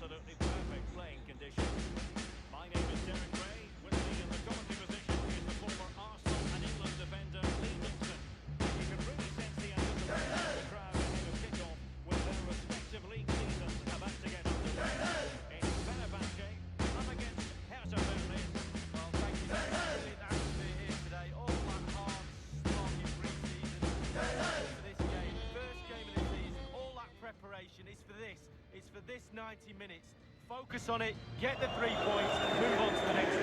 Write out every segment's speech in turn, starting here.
absolutely perfect playing conditions. for this 90 minutes. Focus on it, get the three points, move on to the next.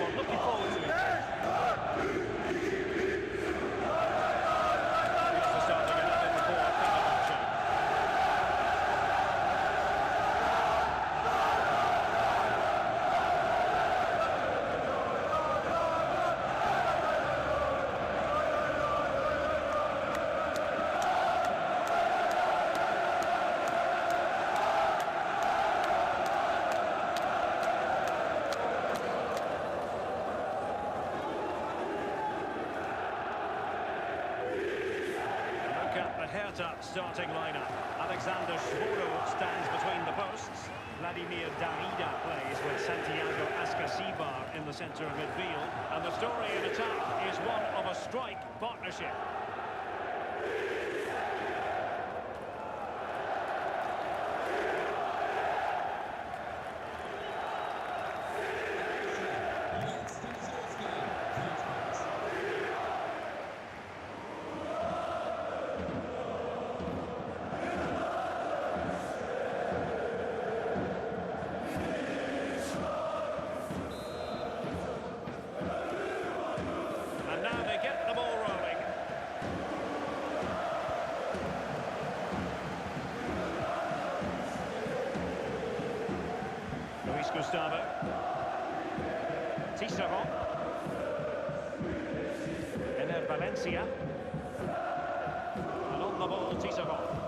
Sparta starting lineup. Alexander Svoro stands between the posts. Vladimir Darida plays with Santiago Ascasibar in the centre of midfield. And the story in attack is one of a strike partnership. Luis Gustavo. Tisserand. Ener Valencia. And on the ball, Tisserand.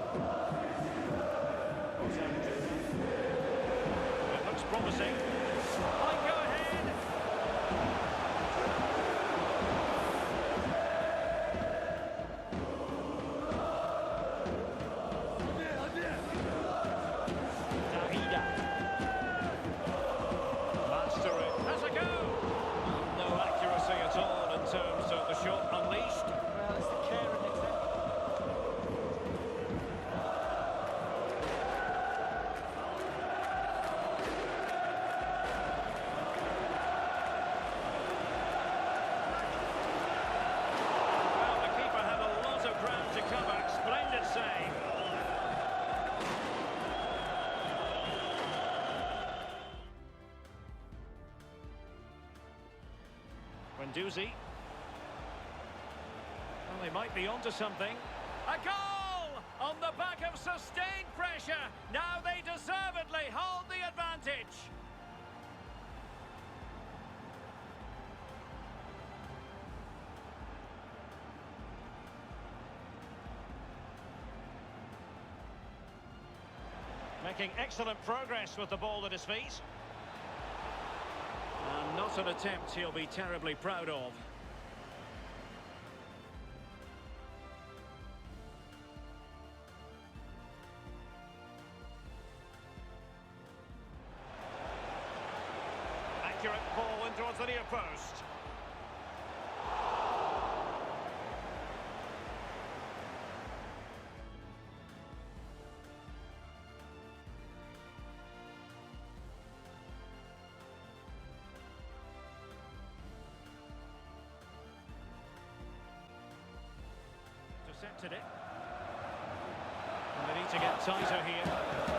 Nduzi. Well, they might be onto something. A goal! On the back of sustained pressure. Now they deservedly hold the advantage. Making excellent progress with the ball at his feet. And not an attempt he'll be terribly proud of. Accurate ball in towards the near post. intercepted it. And they need to get tighter here.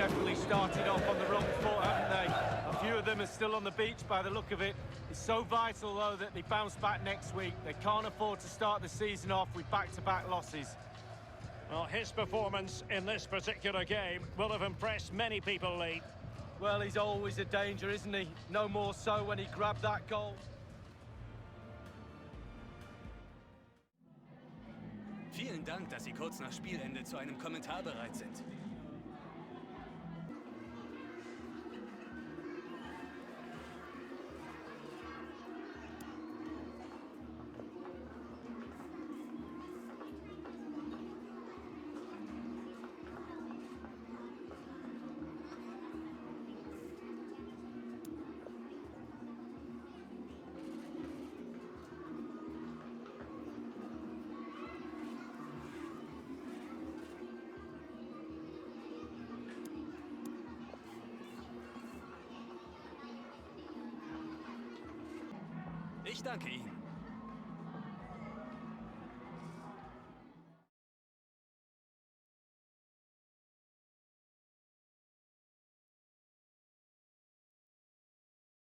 definitely started off on the wrong foot, haven't they? A few of them are still on the beach by the look of it. It's so vital, though, that they bounce back next week. They can't afford to start the season off with back-to-back -back losses. Well, his performance in this particular game will have impressed many people, Lee. Well, he's always a danger, isn't he? No more so when he grabbed that goal. Vielen Dank, dass Sie kurz nach Spielende zu einem Kommentar bereit sind. した原因